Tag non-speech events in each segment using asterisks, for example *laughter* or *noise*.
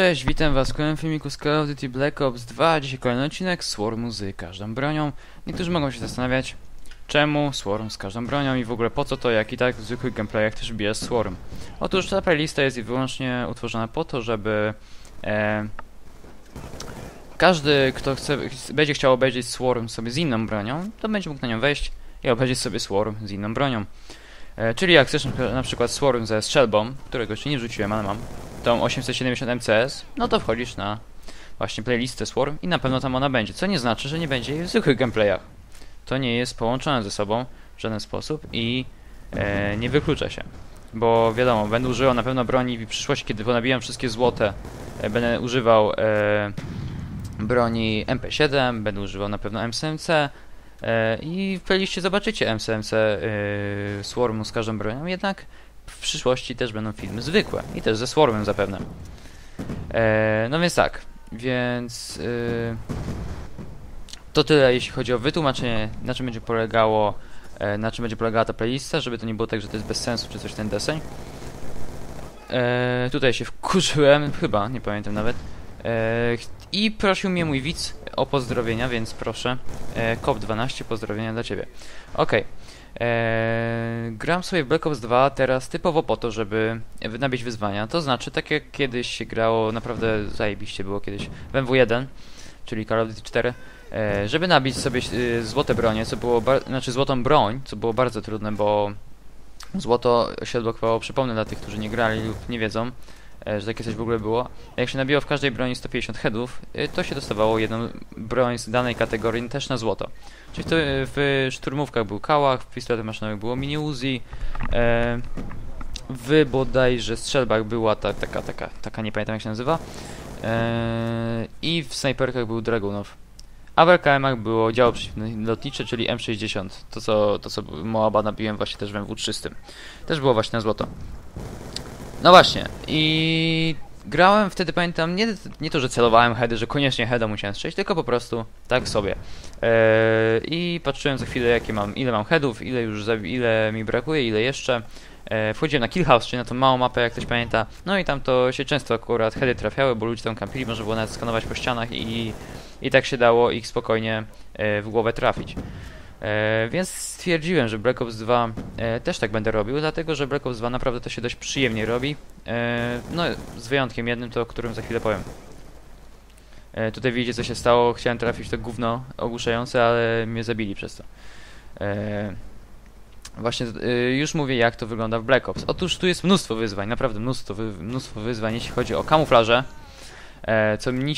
Cześć, witam was w kolejnym filmiku z Call of Duty Black Ops 2. Dzisiaj kolejny odcinek Swarmu z każdą bronią. Niektórzy mogą się zastanawiać, czemu Swarm z każdą bronią i w ogóle po co to, jak i tak w zwykłych gameplayach też bije Swarm. Otóż ta playlista jest wyłącznie utworzona po to, żeby e, każdy, kto chce, będzie chciał obejrzeć Swarm sobie z inną bronią, to będzie mógł na nią wejść i obejrzeć sobie Swarm z inną bronią. E, czyli jak chcesz na przykład Swarm ze strzelbą, którego jeszcze nie wrzuciłem, ale mam, tą 870 MCS, no to wchodzisz na właśnie playlistę Swarm i na pewno tam ona będzie, co nie znaczy, że nie będzie jej w zwykłych gameplayach. To nie jest połączone ze sobą w żaden sposób i e, nie wyklucza się. Bo wiadomo, będę używał na pewno broni w przyszłości, kiedy ponabijam wszystkie złote, e, będę używał e, broni MP7, będę używał na pewno MCMC e, i w playliście zobaczycie MCMC e, Swarmu z każdą bronią, jednak w przyszłości też będą filmy zwykłe i też ze Swarmem zapewne. E, no więc tak, więc y, to tyle jeśli chodzi o wytłumaczenie, na czym będzie polegało, e, na czym będzie polegała ta playlista, żeby to nie było tak, że to jest bez sensu czy coś ten deseń. E, tutaj się wkurzyłem, *laughs* chyba, nie pamiętam nawet. E, I prosił mnie mój widz o pozdrowienia, więc proszę. E, COP12, pozdrowienia dla ciebie. Okej. Eee, gram sobie Black Ops 2 teraz typowo po to, żeby nabić wyzwania. To znaczy, tak jak kiedyś się grało, naprawdę zajebiście było kiedyś w MW1, czyli Call of Duty 4, e, żeby nabić sobie e, złote bronie, co było, znaczy złotą broń, co było bardzo trudne, bo złoto się odblokowało, przypomnę dla tych, którzy nie grali lub nie wiedzą, że takie coś w ogóle było. Jak się nabiło w każdej broni 150 headów, e, to się dostawało jedną broń z danej kategorii też na złoto. Czyli to, w szturmówkach był kałach, w pistoletach maszynowych było mini Uzi, e, w bodajże strzelbach była ta, taka, taka, taka, nie pamiętam jak się nazywa, e, i w snajperkach był Dragunov. A w LKM-ach było działo przeciwlotnicze, czyli M60, to co, to co Moaba nabiłem właśnie też w MW300. Też było właśnie na złoto. No właśnie, i grałem wtedy, pamiętam, nie, nie to, że celowałem heady, że koniecznie heada musiałem strzelić, tylko po prostu tak sobie. Eee, I patrzyłem za chwilę, jakie mam, ile mam headów, ile już, ile mi brakuje, ile jeszcze. Eee, wchodziłem na Kill House, czyli na tą małą mapę, jak ktoś pamięta. No i tam to się często akurat heady trafiały, bo ludzie tam kampili, można było nawet skanować po ścianach i, i tak się dało ich spokojnie e, w głowę trafić. E, więc stwierdziłem, że Black Ops 2 e, też tak będę robił, dlatego że Black Ops 2 naprawdę to się dość przyjemnie robi. E, no, z wyjątkiem jednym, to o którym za chwilę powiem. E, tutaj widzicie co się stało, chciałem trafić to gówno ogłuszające, ale mnie zabili przez to. E, właśnie e, już mówię jak to wygląda w Black Ops. Otóż tu jest mnóstwo wyzwań, naprawdę mnóstwo, wy, mnóstwo wyzwań, jeśli chodzi o kamuflaże. E, co mni,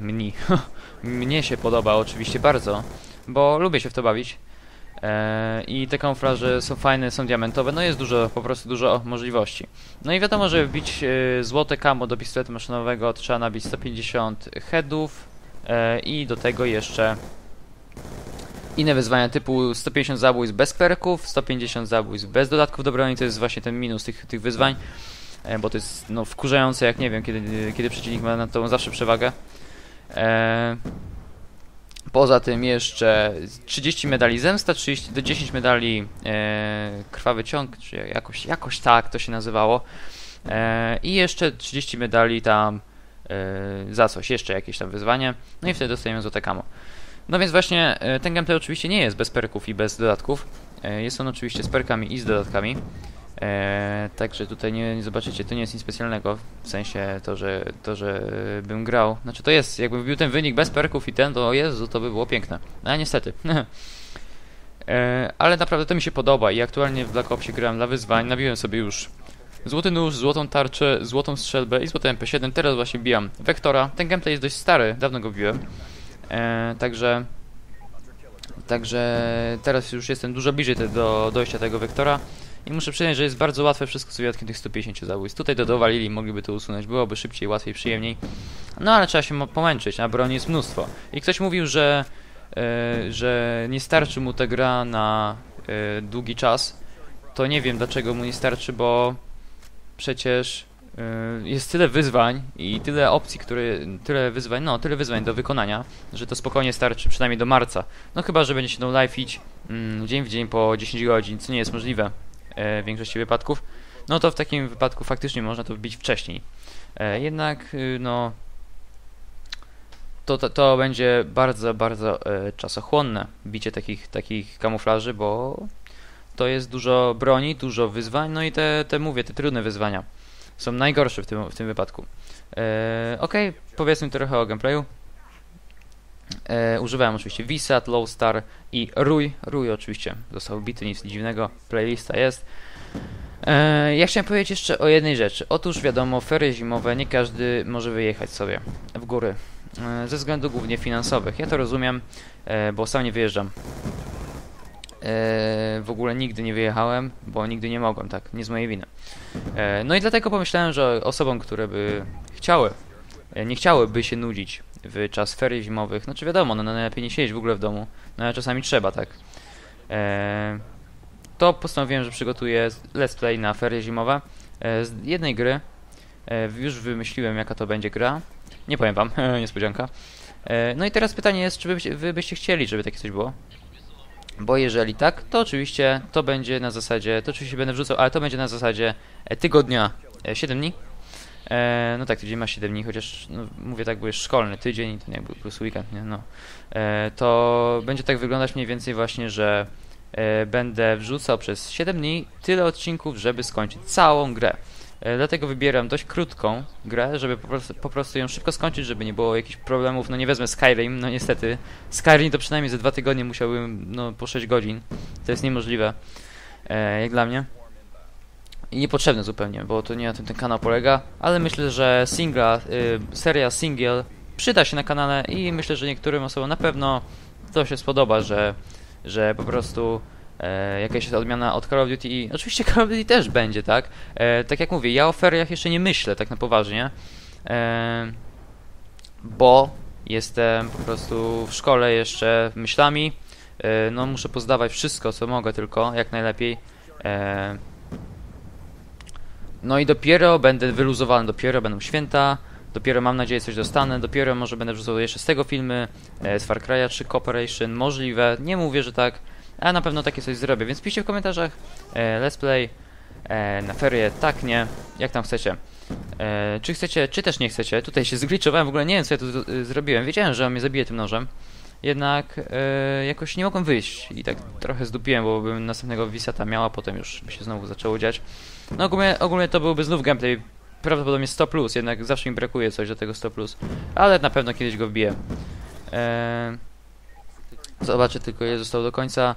mni, *laughs* mnie się podoba oczywiście bardzo, bo lubię się w to bawić. E, I te kamuflaże są fajne, są diamentowe, no jest dużo, po prostu dużo możliwości. No i wiadomo, że wbić e, złote kamo do pistoletu maszynowego trzeba nabić 150 headów e, i do tego jeszcze inne wyzwania typu 150 zabójstw bez klerków, 150 zabójstw bez dodatków do broni, to jest właśnie ten minus tych, tych wyzwań, bo to jest no, wkurzające, jak nie wiem, kiedy, kiedy przeciwnik ma na to zawsze przewagę. E, Poza tym jeszcze 30 medali zemsta, 30 do 10 medali e, krwawy ciąg, czy jakoś, jakoś tak to się nazywało. E, I jeszcze 30 medali tam e, za coś, jeszcze jakieś tam wyzwanie. No i wtedy dostajemy złote kamo. No więc właśnie e, ten gameplay oczywiście nie jest bez perków i bez dodatków. E, jest on oczywiście z perkami i z dodatkami. Eee, także tutaj nie, nie, zobaczycie, to nie jest nic specjalnego, w sensie to, że, to, że bym grał, znaczy to jest, jakbym wbił ten wynik bez perków i ten, to o Jezu, to by było piękne, no, ale niestety. eee, *laughs* ale naprawdę to mi się podoba i aktualnie w Black Opsie grałem dla wyzwań, nabiłem sobie już złoty nóż, złotą tarczę, złotą strzelbę i złote MP7, teraz właśnie bijam Vektora, ten gameplay jest dość stary, dawno go biłem, eee, także... Także teraz już jestem dużo bliżej do dojścia tego Vektora. I muszę przyznać, że jest bardzo łatwe wszystko z wyjątkiem tych 150 zabójstw. Tutaj to dowalili, mogliby to usunąć, byłoby szybciej, łatwiej, przyjemniej. No ale trzeba się pomęczyć, a broni jest mnóstwo. I ktoś mówił, że, yy, że nie starczy mu ta gra na yy, długi czas. To nie wiem dlaczego mu nie starczy, bo przecież yy, jest tyle wyzwań i tyle opcji, które, tyle wyzwań, no tyle wyzwań do wykonania, że to spokojnie starczy przynajmniej do marca. No chyba, że będzie się tą live iść mm, dzień w dzień po 10 godzin, co nie jest możliwe. E, w większości wypadków, no to w takim wypadku faktycznie można to wbić wcześniej. E, jednak, y, no, to, to, to będzie bardzo, bardzo e, czasochłonne bicie takich, takich kamuflaży, bo to jest dużo broni, dużo wyzwań, no i te, te mówię, te trudne wyzwania są najgorsze w tym, w tym wypadku. E, ok, powiedzmy trochę o gameplayu. E, używałem oczywiście Visat, Lowstar i Rój. Rój oczywiście został bity, nic dziwnego, playlista jest. E, ja chciałem powiedzieć jeszcze o jednej rzeczy. Otóż wiadomo, ferie zimowe nie każdy może wyjechać sobie w góry. E, ze względów głównie finansowych. Ja to rozumiem, e, bo sam nie wyjeżdżam. E, w ogóle nigdy nie wyjechałem, bo nigdy nie mogłem, tak, nie z mojej winy. E, no i dlatego pomyślałem, że osobom, które by chciały, e, nie chciałyby się nudzić w czas ferii zimowych, znaczy wiadomo, no najlepiej nie siedzieć w ogóle w domu, no ale czasami trzeba, tak. E, to postanowiłem, że przygotuję let's play na ferie zimowe e, z jednej gry. E, już wymyśliłem, jaka to będzie gra. Nie powiem wam, *laughs* niespodzianka. E, no i teraz pytanie jest, czy wy, wy byście chcieli, żeby takie coś było? Bo jeżeli tak, to oczywiście to będzie na zasadzie, to oczywiście będę wrzucał, ale to będzie na zasadzie e, tygodnia e, 7 dni. E, no tak, tydzień ma 7 dni, chociaż no, mówię tak, jest szkolny tydzień, to nie jakby plus weekend, nie? No. E, to będzie tak wyglądać mniej więcej właśnie, że e, będę wrzucał przez 7 dni tyle odcinków, żeby skończyć całą grę. E, dlatego wybieram dość krótką grę, żeby po prostu, po prostu ją szybko skończyć, żeby nie było jakichś problemów. No nie wezmę Skyrim, no niestety. Skyrim to przynajmniej za dwa tygodnie musiałbym, no po 6 godzin. To jest niemożliwe, e, jak dla mnie. I niepotrzebne zupełnie, bo to nie na tym ten kanał polega, ale myślę, że singla, y, seria single przyda się na kanale i myślę, że niektórym osobom na pewno to się spodoba, że, że po prostu e, jakaś odmiana od Call of Duty i oczywiście Call of Duty też będzie, tak? E, tak jak mówię, ja o feriach jeszcze nie myślę tak na poważnie, e, bo jestem po prostu w szkole jeszcze myślami, e, no muszę pozdawać wszystko, co mogę tylko, jak najlepiej. E, no i dopiero będę wyluzowany, dopiero będą święta, dopiero mam nadzieję coś dostanę, dopiero może będę wrzucał jeszcze z tego filmy, e, z Far Cry'a 3 Cooperation, możliwe, nie mówię, że tak, ale na pewno takie coś zrobię, więc piszcie w komentarzach e, let's play e, na ferie, tak, nie, jak tam chcecie. Czy chcecie, czy też nie chcecie, tutaj się zgliczowałem, w ogóle nie wiem co ja tu zrobiłem, wiedziałem, że on mnie zabije tym nożem, jednak e, jakoś nie mogłem wyjść i tak trochę zdupiłem, bo bym następnego Wisata miała, potem już by się znowu zaczęło dziać. No ogólnie, ogólnie to byłby znów gameplay, prawdopodobnie 100+, plus, jednak zawsze mi brakuje coś do tego 100+, plus, ale na pewno kiedyś go wbiję. Eee, zobaczę tylko, ile zostało do końca.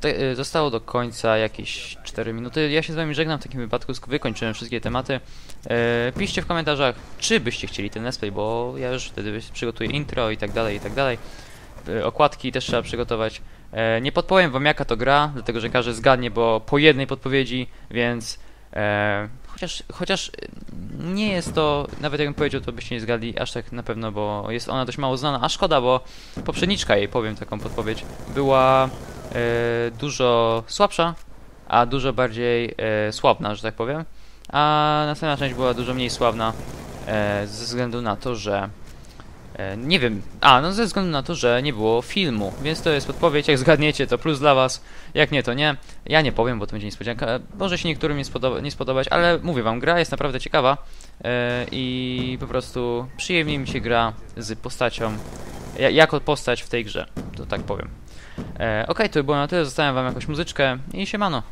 Te, e, zostało do końca jakieś 4 minuty. Ja się z wami żegnam w takim wypadku, wykończyłem wszystkie tematy. E, piszcie w komentarzach, czy byście chcieli ten let's play, bo ja już wtedy przygotuję intro i tak dalej, i tak dalej. E, okładki też trzeba przygotować. E, nie podpowiem wam jaka to gra, dlatego że każdy zgadnie, bo po jednej podpowiedzi, więc e, chociaż, chociaż e, nie jest to, nawet jakbym powiedział, to byście nie zgadli aż tak na pewno, bo jest ona dość mało znana, a szkoda, bo poprzedniczka jej, powiem taką podpowiedź, była e, dużo słabsza, a dużo bardziej e, że tak powiem, a następna część była dużo mniej sławna e, ze względu na to, że nie wiem. A, no ze względu na to, że nie było filmu, więc to jest podpowiedź. Jak zgadniecie, to plus dla was. Jak nie, to nie. Ja nie powiem, bo to będzie niespodzianka. E, Może się niektórym nie, spodoba, nie spodobać, ale mówię wam, gra jest naprawdę ciekawa e, i po prostu przyjemnie mi się gra z postacią, ja, jako postać w tej grze, to tak powiem. E, Okej, to by było na tyle. Zostawiam wam jakąś muzyczkę i siemano.